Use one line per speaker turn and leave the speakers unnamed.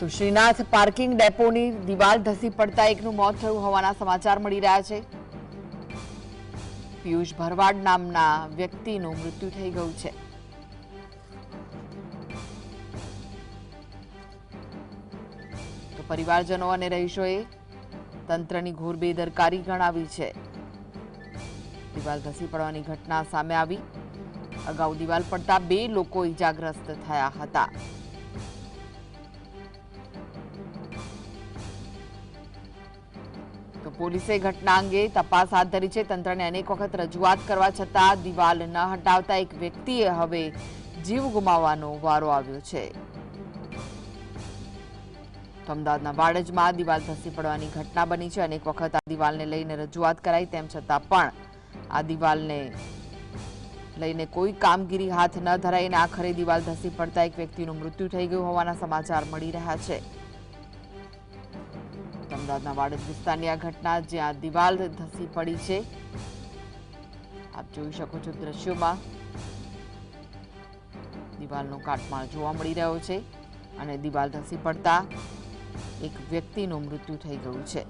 તો શ્રીનાથ પાર્કિંગ ડેપોની દિવાલ ધસી પડતા એકનું મોત થયું હોવાના સમાચાર મળી રહ્યા છે. પિયુષ ભરવાડ નામના વ્યક્તિનું મૃત્યુ થઈ ગયું છે. પરિવારજનો અને રહીશોએ તંત્રની ઘોર બેદરકારી ગણાવી છે. દિવાલ ધસી પડવાની ઘટના સામે આવી. અગાઉ દિવાલ પડતા બે લોકો ઈજાગ્રસ્ત થયા હતા. તો પોલીસે ઘટના અંગે તપાસ હાથ ધરી છે. તંત્રને અનેક વખત રજૂઆત કરવા છતાં દિવાલ ન હટાવતા એક વ્યક્તિએ હવે જીવ ગુમાવવાનો વારો આવ્યો છે. અમદાવાદના વાડજમાં દિવાલ ધસી પડવાની ઘટના બની છે. અનેક વખત આ દિવાલને લઈને રજૂઆત કરાઈ, તેમ છતાં પણ આ દિવાલને લઈને કોઈ કામગીરી હાથ ન ધરાઈને આખરે દિવાલ ધસી પડતા એક વ્યક્તિનું મૃત્યુ થઈ ગયું હોવાના સમાચાર મળી રહ્યા છે. અમદાવાદના વાડજ વિસ્તારની આ ઘટના જ્યાં દિવાલ ધસી પડી છે. આપ જોઈ શકો છો દ્રશ્યોમાં દિવાલનો કાટમાળ જોવા મળી રહ્યો છે અને દિવાલ ધસી પડતા એક વ્યક્તિનું મૃત્યુ થઈ ગયું છે.